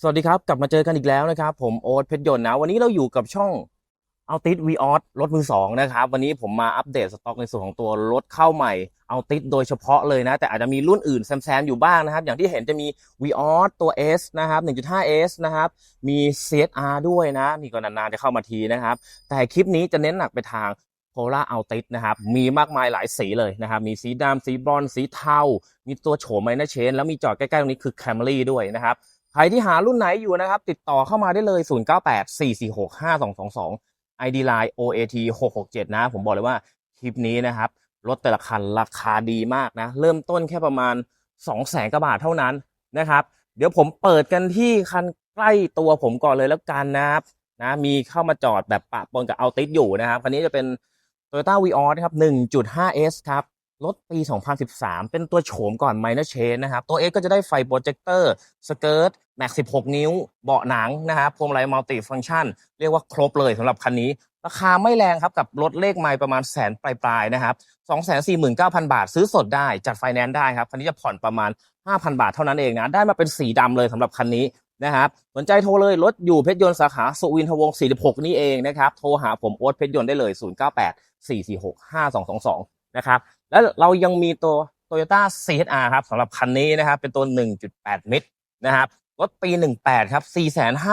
สวัสดีครับ กลับมาเจอกันอีกแล้วนะครับ ผมโอ๊ตเพชรยนต์นะ วันนี้เราอยู่กับช่องเอาติสวีออสรถมือสองนะครับ วันนี้ผมมาอัปเดตสต็อกในส่วนของตัวรถเข้าใหม่เอาติสโดยเฉพาะเลยนะ แต่อาจจะมีรุ่นอื่นแซมๆอยู่บ้างนะครับ อย่างที่เห็นจะมีวีออสตัว S นะครับ 1.5S นะครับ มี CSR ด้วยนะนี่ก็นานๆจะเข้ามาทีนะครับ แต่คลิปนี้จะเน้นหนักไปทางโพล่าเอาติสนะครับ มีมากมายหลายสีเลยนะครับ มีสีดำสีบรอนซ์สีเทา มีตัวโฉมไมนอร์เชน แล้วมีจอดใกล้ๆตรงนี้คือ Camry ด้วยนะครับ ใครที่หารุ่นไหนอยู่นะครับ ติดต่อเข้ามาได้เลย 0984465222 ID Line OAT 667นะ ผมบอกเลยว่าคลิปนี้นะครับรถแต่ละคันราคาดีมากนะ เริ่มต้นแค่ประมาณ 2 แสนกว่าบาทเท่านั้นนะครับ เดี๋ยวผมเปิดกันที่คันใกล้ตัวผมก่อนเลยแล้วกันนะครับนะมีเข้ามาจอดแบบปะปนกับเอาติดอยู่นะครับ คันนี้จะเป็น Toyota Vios นะครับ 1.5S ครับ รถปี 2013 เป็นตัวโฉมก่อน Minor Change นะครับ ตัว X ก็จะได้ไฟโปรเจคเตอร์สเกิร์ตแม็ก16 นิ้ว เบาะหนังนะครับพวงมาลัยมัลติฟังชัน เรียกว่าครบเลยสำหรับคันนี้ ราคาไม่แรงครับ กับรถเลขไมล์ประมาณแสนปลายๆนะครับ 249,000 บาทซื้อสดได้ จัดไฟแนนซ์ได้ครับ คันนี้จะผ่อนประมาณ 5,000 บาทเท่านั้นเองนะ ได้มาเป็นสีดำเลยสำหรับคันนี้นะครับสนใจโทรเลยรถอยู่เพชรยนต์สาขาสุวินทวงศ์46 นี่เองนะครับโทรหาผมโอ๊ตเพชรยนต์ได้เลย 098 446 5222 นะครับ แล้วเรายังมีตัว Toyota CHR ครับสำหรับคันนี้นะครับเป็นตัว 1.8 มิตรนะครับรถปี 18 ครับ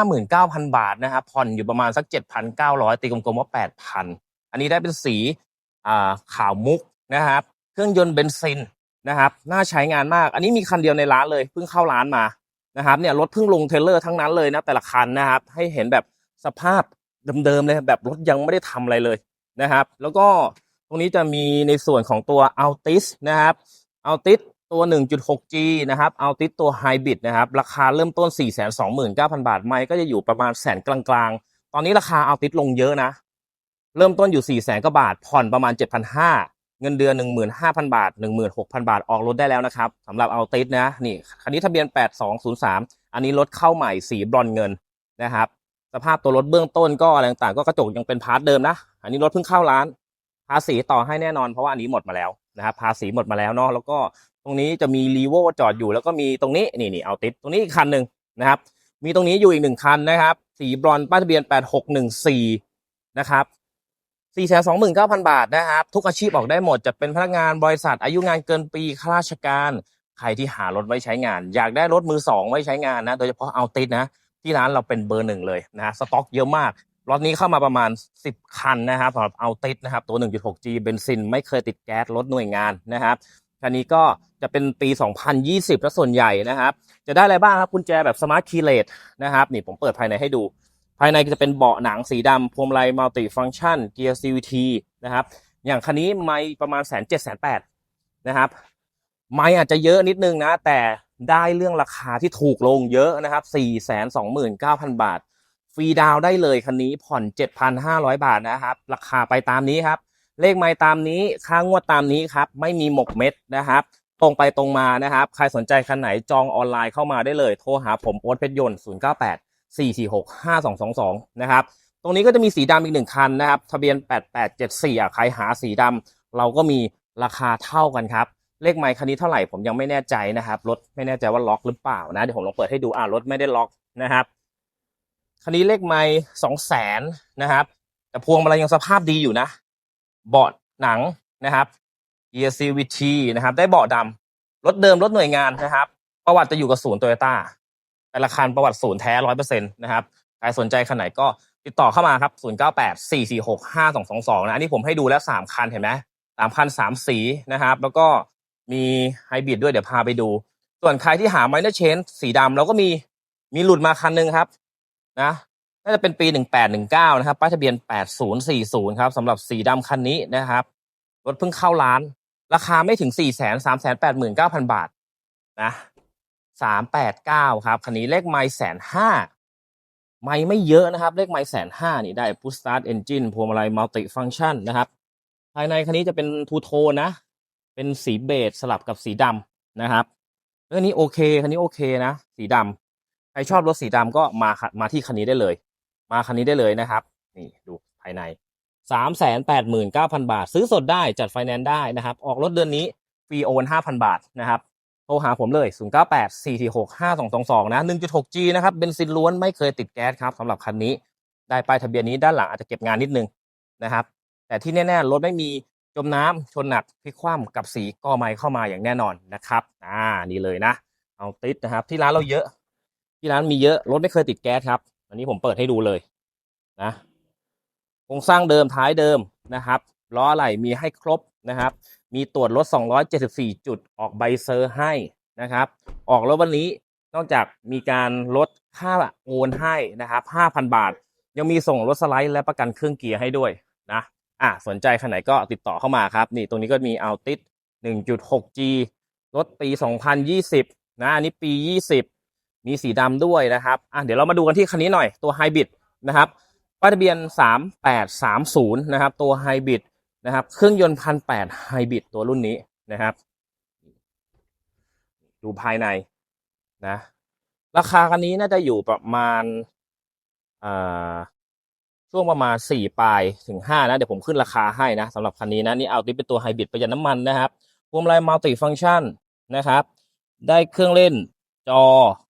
459,000 บาทนะครับผ่อนอยู่ประมาณสัก 7,900 ตีกลมๆว่า 8,000 อันนี้ได้เป็นสีขาวมุกนะครับเครื่องยนต์เบนซินนะครับน่าใช้งานมาก อันนี้มีคันเดียวในร้านเลยเพิ่งเข้าร้านมานะครับเนี่ยรถเพิ่งลงเทเลอร์ทั้งนั้นเลยนะแต่ละคันนะครับให้เห็นแบบสภาพเดิมๆเลยแบบรถยังไม่ได้ทำอะไรเลยนะครับ แล้วก็ ตรงนี้จะมีในส่วนของตัว Altis นะครับ Altis ตัว 1.6G นะครับ Altis ตัว Hybrid นะครับ ราคาเริ่มต้น 429,000 บาท ไม่ก็จะอยู่ประมาณแสนกลางๆ ตอนนี้ราคา Altis ลงเยอะนะ เริ่มต้นอยู่ 4 0 0 0 0กว่าบาท ผ่อนประมาณ 7,500 เงินเดือน 15,000 บาท 16,000 บาท ออกรถได้แล้วนะครับสำหรับ Altis นะ นี่คันนี้ทะเบียน 8203 อันนี้รถเข้าใหม่สีบรอนเงินนะครับ สภาพตัวรถเบื้องต้นก็อะไรต่างๆ ก็กระจกยังเป็นพาร์ทเดิมนะ อันนี้รถเพิ่งเข้าร้านาษีต่อให้แน่นอนเพราะว่าอันนี้หมดมาแล้วนะครับภาษีหมดมาแล้วเนาะแล้วก็ตรงนี้จะมีรีโวจอดอยู่แล้วก็มีตรงนี้นี่นี่เอาติดตรงนี้อีกคันหนึ่งนะครับ มีตรงนี้อยู่อีกหนึ่งคันนะครับ สีบรอนป้ายทะเบียน 8614 นะครับ429,000 บาทนะครับ ทุกอาชีพออกได้หมดจะเป็นพนักงานบริษัท อายุงานเกินปีข้าราชการ ใครที่หารถไว้ใช้งาน อยากได้รถมือสองไว้ใช้งานนะ โดยเฉพาะเอาติดนะ ที่ร้านเราเป็นเบอร์หนึ่งเลยนะสต็อกเยอะมาก รถนี้เข้ามาประมาณ 10 คันนะครับสำหรับเอาติดนะครับ ตัว 1.6G เบนซินไม่เคยติดแก๊สรถหน่วยงานนะครับคันนี้ก็จะเป็นปี 2020 แล้วส่วนใหญ่นะครับ จะได้อะไรบ้างครับกุญแจแบบสมาร์ทคีย์เลสนะครับนี่ผมเปิดภายในให้ดู ภายในจะเป็นเบาะหนังสีดำพวงมาลัยมัลติฟัง c t ชันเกียร์ CVT นะครับ อย่างคันนี้ไม่ประมาณแสนเจ็ดแสนแปดนะครับ ไม่อาจจะเยอะนิดนึงนะ แต่ได้เรื่องราคาที่ถูกลงเยอะนะครับ429,000 บาท ฟรีดาวได้เลยคันนี้ผ่อน 7,500 บาทนะครับ ราคาไปตามนี้ครับ เลขไม้ตามนี้ค่างวดตามนี้ครับ ไม่มีหมกเม็ดนะครับ ตรงไปตรงมานะครับ ใครสนใจคันไหนจองออนไลน์เข้ามาได้เลย โทรหาผมโอ๊ตเพชรยนต์ 098 446 5222 นะครับ ตรงนี้ก็จะมีสีดำอีกหนึ่งคันนะครับ ทะเบียน 8874อะใครหาสีดำเราก็มีราคาเท่ากันครับเลขไมค์คันนี้เท่าไหร่ผมยังไม่แน่ใจนะครับรถไม่แน่ใจว่าล็อกหรือเปล่านะเดี๋ยวผมลองเปิดให้ดูอ่ารถไม่ได้ล็อกนะครับ คันนี้เลขไมค์สองแสนนะครับ แต่พวงมาลัยยังสภาพดีอยู่นะเบาะหนังนะครับ e c v t นะครับ ได้เบาะดำรถเดิมรถหน่วยงานนะครับ ประวัติจะอยู่กับศูนย์โตโยต้าแต่ละคันประวัติศูนย์แท้ร้อยเปอร์เซ็นต์นะครับใครสนใจคันไหนก็ติดต่อเข้ามาครับ 0 9 8 4 4 6 5 2 2 2 นะ อันนี้ผมให้ดูแล้ว 3 คันเห็นไหมสามคันสามสีนะครับ แล้วก็มีไฮบริดด้วยเดี๋ยวพาไปดู ส่วนใครที่หาไมเนอร์เชนสีดำเราก็มีมีหลุดมาคันหนึ่งครับ นะน่าจะเป็นปี 1819 นะครับ ป้ายทะเบียน 8040 ครับสำหรับสีดำคันนี้นะครับ รถเพิ่งเข้าร้าน ราคาไม่ถึง 4 3 8 9 0 0 0 บาทนะ 389 ครับ คันนี้เลขไมล์แสนห้าไม่ไม่เยอะนะครับ เลขไมล์แสนห้านี่ได้ Push Start Engine พวงมาลัย Multi Function นะครับ ภายในคันนี้จะเป็นทูโทนนะ เป็นสีเบจสลับกับสีดำนะครับเรื่องนี้โอเค คันนี้โอเคนะ สีดำ ใครชอบรถสีดำก็มามาที่คันนี้ได้เลย มาคันนี้ได้เลยนะครับ นี่ดูภายในสามแสนแปดหมื่นเก้าพันบาท ซื้อสดได้จัดไฟแนนซ์ได้นะครับ ออกรถเดือนนี้ฟรีโอนห้าพันบาทนะครับโทรหาผมเลย 0 9 8 4 4 6 5 2 2 2 นะ 1.6G นะครับ เบนซินล้วนไม่เคยติดแก๊สครับสำหรับคันนี้ ได้ป้ายทะเบียนนี้ด้านหลังอาจจะเก็บงานนิดนึงนะครับ แต่ที่แน่ๆ รถไม่มีจมน้ำชนหนักพลิกคว่ำกับสีก่อไม้เข้ามาอย่างแน่นอนนะครับ อ่า นี่เลยนะ เอาติดนะครับ ที่ร้านเราเยอะ ที่ร้านมีเยอะรถไม่เคยติดแก๊สครับ อันนี้ผมเปิดให้ดูเลยนะโครงสร้างเดิมท้ายเดิมนะครับล้ออะไหล่มีให้ครบนะครับ มีตรวจรถ 274 จุดออกใบเซอร์ให้นะครับ ออกรถวันนี้นอกจากมีการลดค่าโอนให้นะครับ 5,000 บาท ยังมีส่งรถสไลด์และประกันเครื่องเกียร์ให้ด้วยนะอะสนใจคันไหนก็ติดต่อเข้ามาครับ นี่ตรงนี้ก็มีเอาติด 1.6G รถปี 2020 นะ อันนี้ปี 20 มีสีดำด้วยนะครับอะเดี๋ยวเรามาดูกันที่คันนี้หน่อยตัวไฮบริดนะครับป้ายทะเบียน 3830 นะครับ ตัวไฮบริดนะครับ เครื่องยนต์พันแปดไฮบริดตัวรุ่นนี้นะครับ ดูภายในนะ ราคาคันนี้น่าจะอยู่ประมาณอ่าช่วงประมาณสี่ปลายถึงห้านะ เดี๋ยวผมขึ้นราคาให้นะสำหรับคันนี้นะ นี่เอาติเป็นตัวไฮบริดประหยัดน้ำมันนะครับพวงมาลัยมัลติฟัง c t ชันนะครับ ได้เครื่องเล่น จอ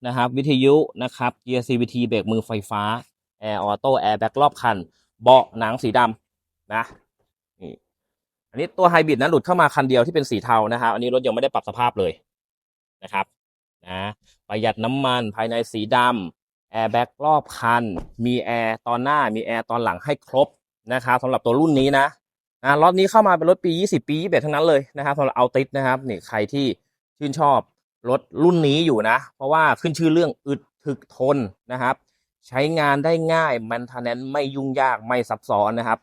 นะครับ วิทยุนะครับเกียร์ CVT เบรกมือไฟฟ้าแอร์ออโต้แอร์แบ็กรอบคัน เบาะหนังสีดำนะนี่อันนี้ตัวไฮบริดนะหลุดเข้ามาคันเดียวที่เป็นสีเทานะครับอันนี้รถยังไม่ได้ปรับสภาพเลยนะครับนะประหยัดน้ำมันภายในสีดำแอร์แบ็กรอบคัน มีแอร์ตอนหน้ามีแอร์ตอนหลังให้ครบนะครับสำหรับตัวรุ่นนี้นะนะรถนี้เข้ามาเป็นรถปี 20 ปี21ทั้งนั้นเลยนะครับสำหรับเอาติดนะครับนี่ใครที่ชื่นชอบ รถรุ่นนี้อยู่นะ เพราะว่าขึ้นชื่อเรื่องอึดถึกทนนะครับ ใช้งานได้ง่ายมันทนแนนไม่ยุ่งยากไม่ซับซ้อนนะครับ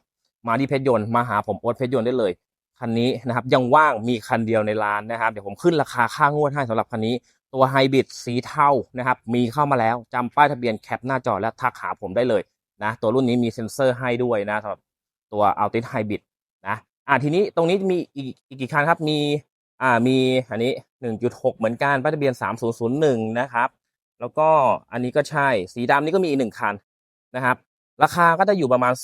มาที่เพชรยนต์มาหาผมโอ๊ตเพชรยนต์ได้เลยคันนี้นะครับยังว่างมีคันเดียวในร้านนะครับ เดี๋ยวผมขึ้นราคาค่างวดให้สำหรับคันนี้ ตัวไฮบริดสีเทานะครับ มีเข้ามาแล้วจำป้ายทะเบียนแคปหน้าจอและทักหาผมได้เลยนะตัวรุ่นนี้มีเซ็นเซอร์ให้ด้วยนะสำหรับตัวอัลติ h ไฮบริดนะอ่าทีนี้ตรงนี้มีอีกอีกกี่คันครับมี อ่ามีอันนี้ 1.6 เหมือนกันป้ายทะเบียน 3001 นะครับ แล้วก็อันนี้ก็ใช่สีดำนี่ก็มีอีกหนึ่งคันนะครับ ราคาก็จะอยู่ประมาณ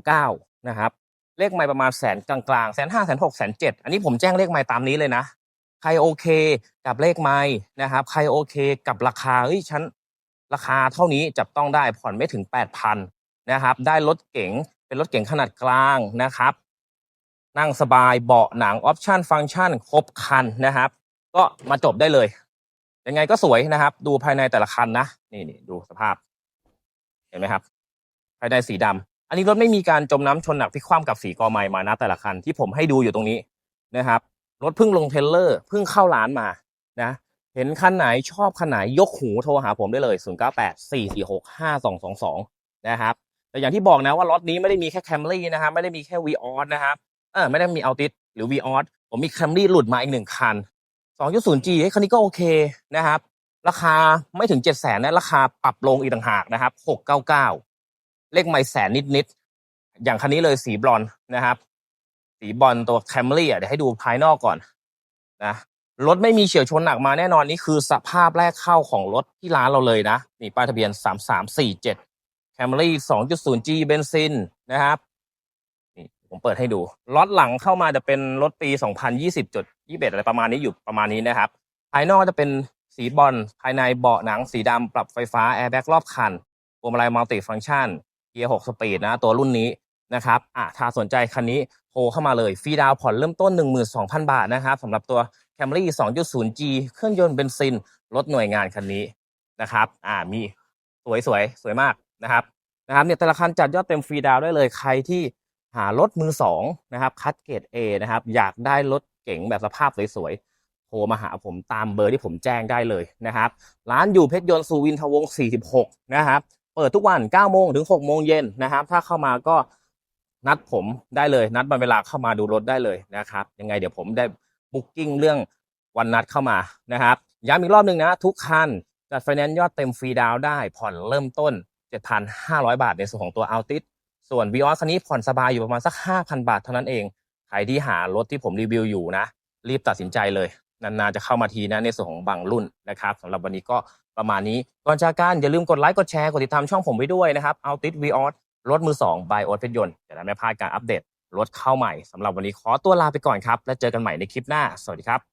429 นะครับเลขไม่ประมาณแสนกลางๆแสนห้าแสนหกแสนเจ็ดอันนี้ผมแจ้งเลขไม่ตามนี้เลยนะ ใครโอเคกับเลขไม่นะครับ ใครโอเคกับราคาเฮ้ยฉันราคาเท่านี้จับต้องได้ผ่อนไม่ถึง8,000นะครับ ได้รถเก๋งเป็นรถเก๋งขนาดกลางนะครับ นั่งสบายเบาะหนังออปชันฟังก์ชันครบคันนะครับ ก็มาจบได้เลยยังไงก็สวยนะครับ ดูภายในแต่ละคันนะนี่นี่ดูสภาพ เห็นไหมครับ ภายในสีดำอันนี้รถไม่มีการจมน้ำชนหนักพลิกคว่ำกับสีกอไม้มานะแต่ละคันที่ผมให้ดูอยู่ตรงนี้นะครับรถเพิ่งลงเทเลอร์เพิ่งเข้าร้านมานะเห็นคันไหนชอบคันไหนยกหูโทรหาผมได้เลย 0 9 8 4 4 6 5 2 2 2 นะครับ แต่อย่างที่บอกนะว่ารถนี้ไม่ได้มีแค่แคมรี่นะครับ ไม่ได้มีแค่วีออสนะครับ เออไม่ได้มีอัลติสหรือวีออสผมมีแคมรี่หลุดมาอีกหนึ่งคัน 2.0G เฮ้ยคันนี้ก็โอเคนะครับ ราคาไม่ถึง 7 0 0 0 0นะราคาปรับลงอีกต่างหากนะครับ 699 เลขไม่แสนนิดๆ อย่างคันนี้เลยสีบลอนนะครับ สีบอลตัวแคมรี่อะเดี๋ยวให้ดูภายนอกก่อนนะรถไม่มีเฉียวชนหนักมาแน่นอนนี่คือสภาพแรกเข้าของรถที่ร้านเราเลยนะ นี่ป้ายทะเบียน 3347 Camry 2.0G เบนซินนะครับ ผมเปิดให้ดูล็อตหลังเข้ามาจะเป็นรถปี 2020จุด21อะไรประมาณนี้อยู่ประมาณนี้นะครับ ภายนอกจะเป็นสีบอลภายในเบาะหนังสีดำปรับไฟฟ้าแอร์แบ็กรอบคันพวงมาลัยมัลติฟังก์ชันเกียร์6สปีดนะ ตัวรุ่นนี้นะครับอะถ้าสนใจคันนี้โทรเข้ามาเลยฟรีดาวผ่อนเริ่มต้น 12,000 บาทนะครับสำหรับตัว Camry 2.0G เครื่องยนต์เบนซินรถหน่วยงานคันนี้นะครับ อ่ามีสวยสวยสวยมากนะครับนะครับเนี่ยแต่ละคันจัดยอดเต็มฟรีดาวได้เลยใครที่ หารถมือสองนะครับคัดเกรด A นะครับอยากได้รถเก๋งแบบสภาพสวยๆโทรมาหาผมตามเบอร์ที่ผมแจ้งได้เลยนะครับร้านอยู่เพชรยนต์สุวินทวงศ์46 นะครับเปิดทุกวัน9โมงถึง6โมงเย็นนะครับ ถ้าเข้ามาก็นัดผมได้เลย นัดวันเวลาเข้ามาดูรถได้เลยนะครับ ยังไงเดี๋ยวผมได้บุ๊กิ้งเรื่องวันนัดเข้ามานะครับย้ำอีกรอบหนึ่งนะ ทุกคันจัดไฟแนนซ์ยอดเต็มฟรีดาวน์ได้ผ่อนเริ่มต้น 7,500 บาทในส่วนของตัว Altis ส่วน v ีออคันนี้ผ่อนสบายอยู่ประมาณสัก 5,000 บาทเท่านั้นเอง ใครที่หารถที่ผมรีวิวอยู่นะ รีบตัดสินใจเลย นานๆจะเข้ามาทีนะในส่วนของบางรุ่นนะครับสำหรับวันนี้ก็ประมาณนี้ ก่อนจากกันอย่าลืมกดไลค์กดแชร์กดติดตามช่องผมไว้ด้วยนะครับเอาติดวีออสรถมือ2 by ออสเพชรยนต์จะได้ไม่พลาดการอัปเดตรถเข้าใหม่สำหรับวันนี้ขอตัวลาไปก่อนครับ แล้วเจอกันใหม่ในคลิปหน้า สวัสดีครับ